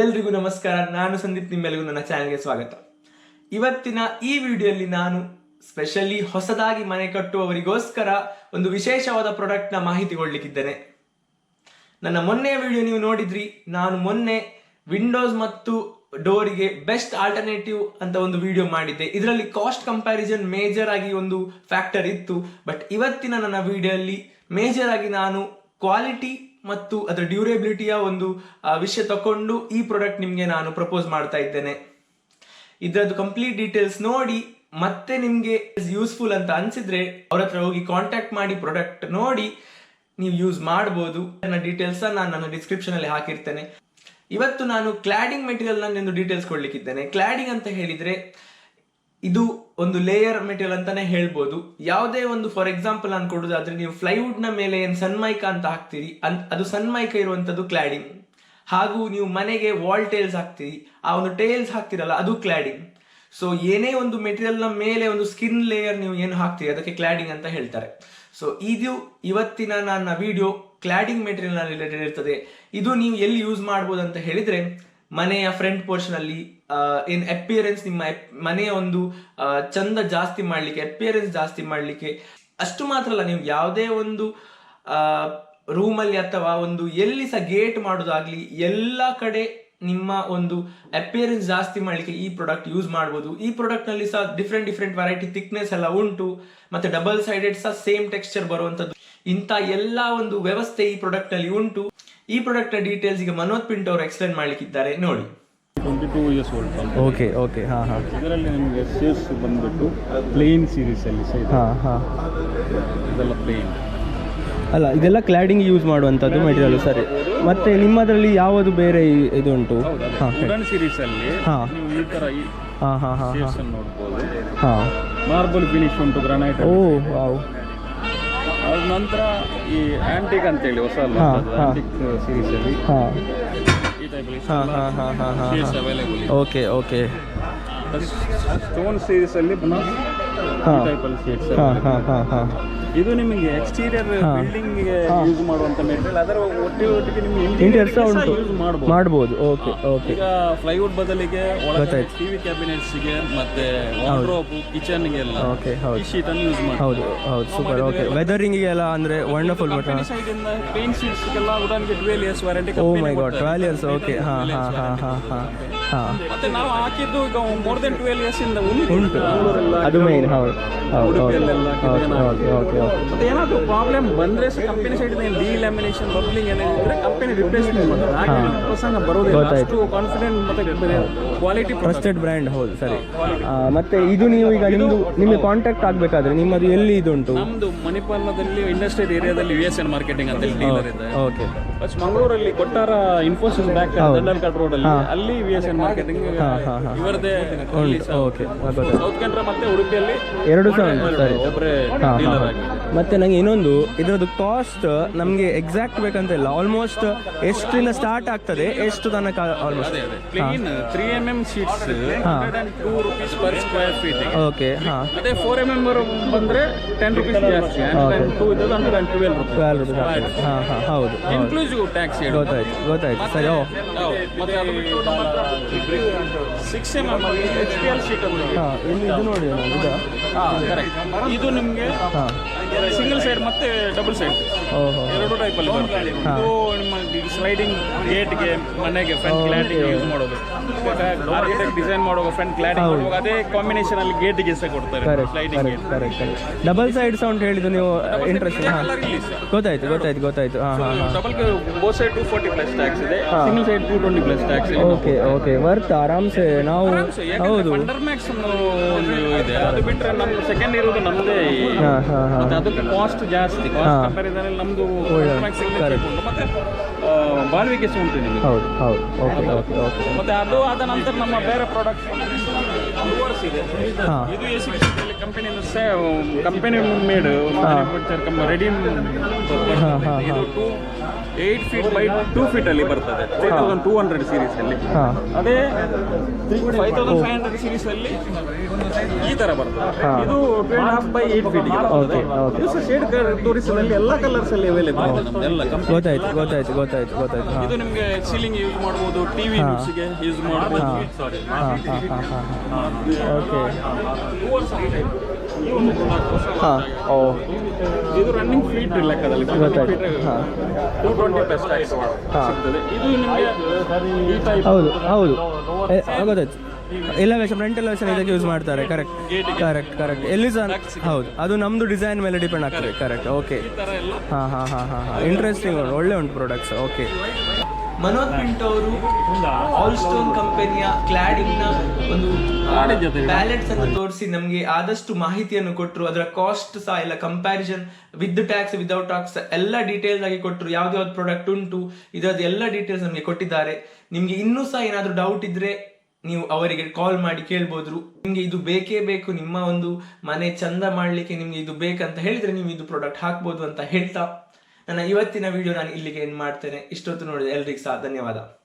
ಎಲ್ರಿಗೂ ನಮಸ್ಕಾರ. ನಾನು ಸಂದೀಪ್ ನಿಮ್ಮೆಲ್ಲರಿಗೂ ನನ್ನ ಚಾನಲ್ಗೆ ಸ್ವಾಗತ. ಇವತ್ತಿನ ಈ ವಿಡಿಯೋಲಿ ನಾನು ಸ್ಪೆಷಲಿ ಹೊಸದಾಗಿ ಮನೆ ಕಟ್ಟುವವರಿಗೋಸ್ಕರ ಒಂದು ವಿಶೇಷವಾದ ಪ್ರಾಡಕ್ಟ್ನ ಮಾಹಿತಿ ಕೊಡ್ಲಿಕ್ಕಿದ್ದೇನೆ. ನನ್ನ ಮೊನ್ನೆಯ ವಿಡಿಯೋ ನೀವು ನೋಡಿದ್ರಿ. ನಾನು ಮೊನ್ನೆ ವಿಂಡೋಸ್ ಮತ್ತು ಡೋರಿಗೆ ಬೆಸ್ಟ್ ಆಲ್ಟರ್ನೇಟಿವ್ ಅಂತ ಒಂದು ವಿಡಿಯೋ ಮಾಡಿದ್ದೆ. ಇದರಲ್ಲಿ ಕಾಸ್ಟ್ ಕಂಪ್ಯಾರಿಸನ್ ಮೇಜರ್ ಆಗಿ ಒಂದು ಫ್ಯಾಕ್ಟರ್ ಇತ್ತು. ಬಟ್ ಇವತ್ತಿನ ನನ್ನ ವಿಡಿಯೋಲ್ಲಿ ಮೇಜರ್ ಆಗಿ ನಾನು ಕ್ವಾಲಿಟಿ ಮತ್ತು ಅದರ ಡ್ಯೂರೇಬಿಲಿಟಿಯ ಒಂದು ವಿಷಯ ತಕೊಂಡು ಈ ಪ್ರಾಡಕ್ಟ್ ನಿಮಗೆ ನಾನು ಪ್ರಪೋಸ್ ಮಾಡ್ತಾ ಇದ್ದೇನೆ. ಇದರದ್ದು ಕಂಪ್ಲೀಟ್ ಡೀಟೇಲ್ಸ್ ನೋಡಿ, ಮತ್ತೆ ನಿಮಗೆ ಯೂಸ್ಫುಲ್ ಅಂತ ಅನಿಸಿದ್ರೆ ಅವ್ರ ಹತ್ರ ಹೋಗಿ ಕಾಂಟ್ಯಾಕ್ಟ್ ಮಾಡಿ ಪ್ರಾಡಕ್ಟ್ ನೋಡಿ, ನೀವು ಯೂಸ್ ಮಾಡ್ಬೋದು. ನನ್ನ ಡೀಟೇಲ್ಸ್ ನಾನು ನನ್ನ ಡಿಸ್ಕ್ರಿಪ್ಷನ್ ಅಲ್ಲಿ ಹಾಕಿರ್ತೇನೆ. ಇವತ್ತು ನಾನು ಕ್ಲಾಡಿಂಗ್ ಮೆಟೀರಿಯಲ್ ಒಂದು ಡೀಟೇಲ್ಸ್ ಕೊಡ್ಲಿಕ್ಕಿದ್ದೇನೆ. ಕ್ಲಾಡಿಂಗ್ ಅಂತ ಹೇಳಿದ್ರೆ ಇದು ಒಂದು ಲೇಯರ್ ಮೆಟೀರಿಯಲ್ ಅಂತಾನೆ ಹೇಳ್ಬೋದು. ಯಾವುದೇ ಒಂದು ಫಾರ್ ಎಕ್ಸಾಂಪಲ್ ನಾನು ಕೊಡೋದಾದ್ರೆ ನೀವು ಫ್ಲೈವುಡ್ನ ಮೇಲೆ ಏನು ಸನ್ಮೈಕ ಅಂತ ಹಾಕ್ತೀರಿ, ಅನ್- ಅದು ಸನ್ಮೈಕ ಇರುವಂತದ್ದು ಕ್ಲಾಡಿಂಗ್ ಹಾಗೂ ನೀವು ಮನೆಗೆ ವಾಲ್ ಟೇಲ್ಸ್ ಹಾಕ್ತೀರಿ, ಆ ಒಂದು ಟೇಲ್ಸ್ ಹಾಕ್ತಿರಲ್ಲ, ಅದು ಕ್ಲಾಡಿಂಗ್ ಸೊ ಏನೇ ಒಂದು ಮೆಟೀರಿಯಲ್ನ ಮೇಲೆ ಒಂದು ಸ್ಕಿನ್ ಲೇಯರ್ ನೀವು ಏನು ಹಾಕ್ತೀರಿ, ಅದಕ್ಕೆ ಕ್ಲಾಡಿಂಗ್ ಅಂತ ಹೇಳ್ತಾರೆ. ಸೊ ಇದು ಇವತ್ತಿನ ನನ್ನ ವಿಡಿಯೋ ಕ್ಲಾಡಿಂಗ್ ಮೆಟೀರಿಯಲ್ನ ರಿಲೇಟೆಡ್ ಇರ್ತದೆ. ಇದು ನೀವು ಎಲ್ಲಿ ಯೂಸ್ ಮಾಡ್ಬೋದು ಅಂತ ಹೇಳಿದ್ರೆ ಮನೆಯ ಫ್ರಂಟ್ ಪೋರ್ಷನ್ ಅಲ್ಲಿ ಇನ್ ಅಪಿಯರೆನ್ಸ್ ನಿಮ್ಮ ಮನೆಯ ಒಂದು ಚಂದ ಜಾಸ್ತಿ ಮಾಡ್ಲಿಕ್ಕೆ ಅಪಿಯರೆನ್ಸ್ ಜಾಸ್ತಿ ಮಾಡ್ಲಿಕ್ಕೆ, ಅಷ್ಟು ಮಾತ್ರ ಅಲ್ಲ, ನೀವು ಯಾವುದೇ ಒಂದು ರೂಮಲ್ಲಿ ಅಥವಾ ಒಂದು ಎಲ್ಲಿ ಸಹ ಗೇಟ್ ಮಾಡೋದಾಗ್ಲಿ, ಎಲ್ಲ ಕಡೆ ನಿಮ್ಮ ಒಂದು ಅಪಿಯರೆನ್ಸ್ ಜಾಸ್ತಿ ಮಾಡಲಿಕ್ಕೆ ಈ ಪ್ರಾಡಕ್ಟ್ ಯೂಸ್ ಮಾಡ್ಬೋದು. ಈ ಪ್ರಾಡಕ್ಟ್ನಲ್ಲಿ ಸಹ ಡಿಫ್ರೆಂಟ್ ಡಿಫ್ರೆಂಟ್ ವೆರೈಟಿ ಥಿಕ್ನೆಸ್ ಎಲ್ಲ ಉಂಟು. ಮತ್ತೆ ಡಬಲ್ ಸೈಡೆಡ್ ಸಹ ಸೇಮ್ ಟೆಕ್ಸ್ಚರ್ ಬರುವಂತದ್ದು. ಇಂಥ ಎಲ್ಲ ಒಂದು ವ್ಯವಸ್ಥೆ ಈ ಪ್ರಾಡಕ್ಟ್ನಲ್ಲಿ ಉಂಟು. ಈ ಪ್ರಾಡಕ್ಟ್ ಡೀಟೇಲ್ಸ್ ಈಗ ಮನೋಜ್ ಪಿಂಟ್ ಅವರು ಎಕ್ಸ್ಪ್ಲೇನ್ ಮಾಡ್ಲಿಕ್ಕಿದ್ದಾರೆ. ನೋಡಿ. Twenty two years old okay okay ಹಾಂ ಹಾಂ. ಇದರಲ್ಲಿ ನಿಮಗೆ ಸೇಲ್ಸ್ ಬಂದ್ಬಿಟ್ಟು ಪ್ಲೇನ್ ಸೀರೀಸಲ್ಲಿ ಸಹ ಇದೆ. ಹಾಂ ಹಾಂ. ಇದೆಲ್ಲ ಪ್ಲೇನ್ ಅಲ್ಲ ಇದೆಲ್ಲ ಕ್ಲಾಡಿಂಗ್ ಯೂಸ್ ಮಾಡುವಂಥದ್ದು ಮೆಟೀರಿಯಲ್ ಸರಿ. ಮತ್ತೆ ನಿಮ್ಮದರಲ್ಲಿ ಯಾವುದು ಬೇರೆ ಇ- ಇದು ಉಂಟು ಹಾಂ ವುಡನ್ ಸೀರೀಸಲ್ಲಿ ಹಾ. ನೀವು ಈ ಥರ ಈ ಹಾಂ ಹಾಂ ಹಾಂ ನೋಡ್ಬೋದು. ಹಾಂ. ಮಾರ್ಬಲ್ ಫಿನಿಶ್ ಉಂಟು ಗ್ರಾನೈಟ್ ಓ ವಾವ್. ಅದ ನಂತರ ಈ ಆಂಟಿಕ್ ಅಂತೇಳಿ ಹೊಸ. ಆಂಟಿಕ್ ಸೀರೀಸಲ್ಲಿ ಹಾಂ. ಈ ಟೈಪಲ್ಲಿ ಹಾಂ ಹಾಂ ಹಾಂ ಹಾಂ ಹಾಂ shades available okay okay. Stone ಸೀರೀಸಲ್ಲಿ ಟೈಪಲ್ಲಿ ಶೇಡ್ಸ್ ಹಾಂ. ಹಾಂ ಹಾಂ ಹಾಂ. ಇದು ನಿಮಗೆ ಎಕ್ಸ್ಟೀರಿಯರ್. ಬಿಲ್ಡಿಂಗ್. ಯೂಸ್ ಮಾಡುವಂತ ಮೆಟೀರಿಯಲ್ ಅದರ ಒಟ್ಟಿಗೆ ಒಟ್ಟಿಗೆ ನಿಮಗೆ ಇಂಟೀರಿಯರ್ ಸಹ ಉಂಟು. ಯೂಸ್ ಮಾಡಬಹುದು ಓಕೆ ಓಕೆ. ಈಗ ಫ್ಲೈವುಡ್ ಬದಲಿಗೆ ಒಳಗಡೆ ಟಿವಿ ಕ್ಯಾಬಿನೆಟ್ಸ್ಗೆ ಮತ್ತೆ ವಾರ್ಡ್ರೋಬ್ ಕಿಚನ್ಗೆಲ್ಲ ಓಕೆ ಈ ಹೌದು ಶೀಟ್ ಅನ್ನು ಯೂಸ್ ಮಾಡಿ ಹೌದು ಹೌದು. Super okay. ವೆದರಿಂಗಿಗೆಲ್ಲ ಅಂದ್ರೆ ವಂಡರ್ಫುಲ್ ಬಟ್ ಸೈಡ್ ಇಂದ ಪೇಂಟ್ ಶೀಟ್ಸ್ ಗೆಲ್ಲ ಉಡನ್ಗೆ twelve years warranty oh my god twelve years okay ಹಾ ಹಾ ಹಾ ಹಾ ಹಾ ಹಾಂ. ಮತ್ತೆ ನಾವು ಹಾಕಿದ್ದು ಈಗ ಮೋರ್ ದೆನ್ ಟ್ವೆಲ್ ಇಯರ್ಸ್ ಇಂದ ಉಂಟು. ಅದು ಮೇನ್ ಹೌದು. ಹೌದು ಹೌದು. ಓಕೆ ಮತ್ತೆ ಏನಾದ್ರು ಪ್ರಾಬ್ಲಮ್ ಬಂದ್ರೆ ಸಹ ಕಂಪನಿ ಸೈಡ್ ಏನು ಡಿಲ್ಯಾಮಿನೇಷನ್ ಬಬ್ಲಿಂಗ್ ಏನಿದ್ರೆ ಕಂಪನಿ ರಿಪ್ಲೇಸ್ಮೆಂಟ್ ಮಾಡ್ತಾರೆ. ಹಾಗೆ ಪ್ರಸಂಗ ಬರೋದಿಲ್ಲ. ಅಷ್ಟು ಕಾನ್ಫಿಡೆಂಟ್ ಮತ್ತೆ ಕ್ವಾಲಿಟಿ ಟ್ರಸ್ಟೆಡ್ ಬ್ರ್ಯಾಂಡ್ ಹೌದು ಸರಿ. ಮತ್ತೆ ಇದು ನೀವು ಈಗ ನಿಮ್ಮದು ನಿಮಗೆ ಕಾಂಟ್ಯಾಕ್ಟ್ ಆಗಬೇಕಾದ್ರೆ ನಿಮ್ಮದು ಎಲ್ಲಿ ಇದುಂಟು? ನಮ್ದು ಮಣಿಪಾಲದಲ್ಲಿ ಇಂಡಸ್ಟ್ರಿಯಲ್ ಏರಿಯಾದಲ್ಲಿ ಯು ಎಸ್ ಎನ್ ಮಾರ್ಕೆಟಿಂಗ್ ಅಂತ ಹೇಳಿ ಡೀಲರ್ ಇದೆ ಓಕೆ ಫಸ್ಟ್ ಮಂಗಳೂರಲ್ಲಿ ಕೊಟ್ಟಾರ ಇನ್ಫೋಸಿಸ್ ಬ್ಯಾಕ್ ದಂಡಲ್ಕಟ್ ರೋಡ್ ಅಲ್ಲಿ. ಅಲ್ಲಿ ವಿ ಎಸ್ ಎನ್ ಮಾರ್ಕೆಟಿಂಗ್. ಇವರದೇ ಓಕೆ ಸೌತ್ ಕೆನರಾ ಮತ್ತೆ ಉಡುಪಿಯಲ್ಲಿ ಎರಡು ಸಹ ಸರಿ. ಒಬ್ಬರೇ ಡೀಲರ್ ಆಗಿ. ಮತ್ತೆ ನನಗೆ ಇನ್ನೊಂದು ಇದರದ್ದು ಕಾಸ್ಟ್ ನಮಗೆ ಎಕ್ಸಾಕ್ಟ್ ಬೇಕಂತ ಇಲ್ಲ. ಆಲ್ಮೋಸ್ಟ್ ಎಷ್ಟರಿಂದ ಸ್ಟಾರ್ಟ್ ಆಗ್ತದೆ ಎಷ್ಟು ತನಕ almost plain three M M sheets two rupees per square feet okay ಹಾಂ. ಅದೇ ಫೋರ್ ಎಂ ಎಂ ಬಂದ್ರೆ ಟೆನ್ ರುಪೀಸ್ ಜಾಸ್ತಿ ಟೂ ಇದ್ದದ್ದು and twelve rupees twelve rupees ಹಾಂ ಹಾಂ ಹೌದು ಇನ್ಕ್ಲೂಸಿವ್ ಟ್ಯಾಕ್ಸ್ ಗೊತ್ತಾಯ್ತು ಗೊತ್ತಾಯ್ತು. ಸರಿ ಓ. ಮತ್ತೆ six M M H P L sheet ಹಾಂ ಇಲ್ಲಿ ಇದು ನೋಡಿ ಇದು ನಿಮಗೆ ಹಾಂ. ಸಿಂಗಲ್ ಸೈಡ್ ಮತ್ತೆ ಡಬಲ್ ಸೈಡ್ ಓಹೋ. ಎರಡು ಟೈಪ್ ಅಲ್ಲಿ ಇದು ನಿಮ್ಮ ಸ್ಲೈಡಿಂಗ್ ಗೇಟ್ಗೆ ಮನೆಗೆ ಫ್ರಂಟ್ ಕ್ಲಾರಿಟಿ ಯೂಸ್ ಮಾಡೋದು. ಆರ್ಕಿಟೆಕ್ಟ್ ಡಿಸೈನ್ ಮಾಡುವಾಗ ಫ್ರಂಟ್ ಕ್ಲಾರಿಟಿ ಮಾಡುವಾಗ ಅದೇ ಕಾಂಬಿನೇಷನ್ ಅಲ್ಲಿ ಗೇಟಿಗೆ ಸಹ ಕೊಡ್ತಾರೆ sliding gate double side sound ಹೇಳಿದ್ದು ನೀವು ಇಂಟ್ರೆಸ್ಟ್ ಗೊತ್ತಾಯ್ತು ಗೊತ್ತಾಯ್ತು ಗೊತ್ತಾಯ್ತು. ಹಾಂ double both side two forty plus tax ಇದೆ. Single side two twenty plus tax ಇದೆ. ಓಕೆ ಓಕೆ ವರ್ತ್ ಆರಾಮ್ಸೆ ನಾವು ಹೌದು. ಫಂಡರ್ ಮ್ಯಾಕ್ಸ್ ಒಂದು ಇದೆ ಅದು ಬಿಟ್ರೆ ನಮ್ಮ ಸೆಕೆಂಡ್ ಇರೋದು ನಮ್ಮದೇ ಹಾಂ ಹಾಂ ಹಾಂ. ಮತ್ತೆ ಅದಕ್ಕೆ ಕಾಸ್ಟ್ ಜಾಸ್ತಿ. ಕಾಸ್ಟ್ ಕಂಪ್ಯಾರಿಸನ್ ಅಲ್ಲಿ ನಮ್ದು ಮತ್ತೆ ಬಾಳ್ವಿಕೆ ಸಹ ಉಂಟು ನಿಮಗೆ. ಹೌದು ಹೌದು. ಓಕೆ ಓಕೆ ಓಕೆ ಮತ್ತೆ ಅದು ಆದ ನಂತರ ನಮ್ಮ ಬೇರೆ ಪ್ರಾಡಕ್ಟ್ ಇದೆ ಹಾಂ. ಇದು ಎ ಸಿ ಕಂಪನಿಯಿಂದ ಕಂಪನಿ ಮೇಡ್ ರೆಡಿ ಇದು two eight feet by two feet ಅಲ್ಲಿ ಬರ್ತದೆ. Three thousand two hundred series ಅಲ್ಲಿ. ಅದೇ five thousand five hundred series ಅಲ್ಲಿ ಈ ತರ ಬರ್ತದೆ. ಇದು two and half by eight feet okay ಇದು ಸಹ ಶೇಡ್ ತೋರಿಸಿದಲ್ಲಿ ಎಲ್ಲ ಕಲರ್ಸ್ ಅಲ್ಲಿ ಅವೈಲೇಬಲ್ ಕಂಪ್ನಿ ಗೊತ್ತಾಯ್ತು ಗೊತ್ತಾಯ್ತು ಗೊತ್ತಾಯ್ತು. ಗೊತ್ತಾಯ್ತು ಗೊತ್ತಾಯ್ತು. ಇದು ನಿಮಗೆ ಸೀಲಿಂಗ್ ಯೂಸ್ ಮಾಡ್ಬೋದು ಟಿವಿ ಯೂಸ್ಗೆ ಯೂಸ್ ಮಾಡ್ಬೋದು. ಸಾರಿ ಹಾಂ ಹಾಂ ಹಾಂ ಹಾಂ ಓಕೆ. ಹಾಂ. ಓ. ಇದು ರನ್ನಿಂಗ್ ಫೀಟ್ ಲೆಕ್ಕದಲ್ಲಿ ಗೊತ್ತಾಯ್ತು. ಹಾಂ. ಟೂ ಟ್ವೆಂಟಿ ಪ್ಲಸ್ ಸಿಗ್ತದೆ. ಇದು ನಿಮಗೆ ಈ ಟೈಪ್ ಹೌದು ಹೌದು. ಗೊತ್ತಾಯ್ತು. ಎಲಿವೇಶನ್ ಫ್ರಂಟ್ ಎಲಿವೇಶನ್ ಇದಕ್ಕೆ ಯೂಸ್ ಮಾಡ್ತಾರೆ. ಕರೆಕ್ಟ್ ಕರೆಕ್ಟ್ ಕರೆಕ್ಟ್ ಎಲ್ಲಿ ಸಹ ಹೌದು. ಅದು ನಮ್ದು ಡಿಸೈನ್ ಮೇಲೆ ಡಿಪೆಂಡ್ ಆಗ್ತದೆ. ಕರೆಕ್ಟ್ ಓಕೆ ಈ ಹಾ ಎಲ್ಲ ಹಾ ಹಾ ಹಾಂ. ಹಾಂ ಇಂಟ್ರೆಸ್ಟಿಂಗ್ ಒಳ್ಳೆ ಉಂಟು ಪ್ರಾಡಕ್ಟ್ಸ್ ಓಕೆ ಮನೋಜ್ ಪಿಂಟ್ ಅವರು ಆಲ್ ಸ್ಟೋನ್ ಕಂಪನಿಯ ಕ್ಲಾಡಿಂಗ್ನ ಒಂದು ಬ್ಯಾಲೆಟ್ಸ್ ಅನ್ನು ತೋರಿಸಿ ನಮಗೆ ಆದಷ್ಟು ಮಾಹಿತಿಯನ್ನು ಕೊಟ್ಟರು ಅದರ ಕಾಸ್ಟ್ ಸಹ ಎಲ್ಲ comparison with tax without tax ಎಲ್ಲ ಡೀಟೇಲ್ಸ್ ಆಗಿ ಕೊಟ್ಟರು ಯಾವ್ದು ಯಾವ್ದು ಪ್ರಾಡಕ್ಟ್ ಉಂಟು ಇದರದ್ದು ಎಲ್ಲ ಡೀಟೇಲ್ಸ್ ನಮಗೆ ಕೊಟ್ಟಿದ್ದಾರೆ. ನಿಮ್ಗೆ ಇನ್ನೂ ಸಹ ಏನಾದರೂ ಡೌಟ್ ಇದ್ರೆ ನೀವು ಅವರಿಗೆ ಕಾಲ್ ಮಾಡಿ ಕೇಳ್ಬೋದ್ರು. ನಿಮ್ಗೆ ಇದು ಬೇಕೇ ಬೇಕು, ನಿಮ್ಮ ಒಂದು ಮನೆ ಚಂದ ಮಾಡ್ಲಿಕ್ಕೆ ನಿಮ್ಗೆ ಇದು ಬೇಕಂತ ಹೇಳಿದ್ರೆ ನೀವು ಇದು ಪ್ರಾಡಕ್ಟ್ ಹಾಕ್ಬೋದು ಅಂತ ಹೇಳ್ತಾ. ನನ್ನ ಇವತ್ತಿನ ವಿಡಿಯೋ ನಾನು ಇಲ್ಲಿಗೆ ಏನು ಮಾಡ್ತೇನೆ. ಇಷ್ಟೊತ್ತು ನೋಡಿದೆ ಎಲ್ರಿಗೂ ಸಹ ಧನ್ಯವಾದ.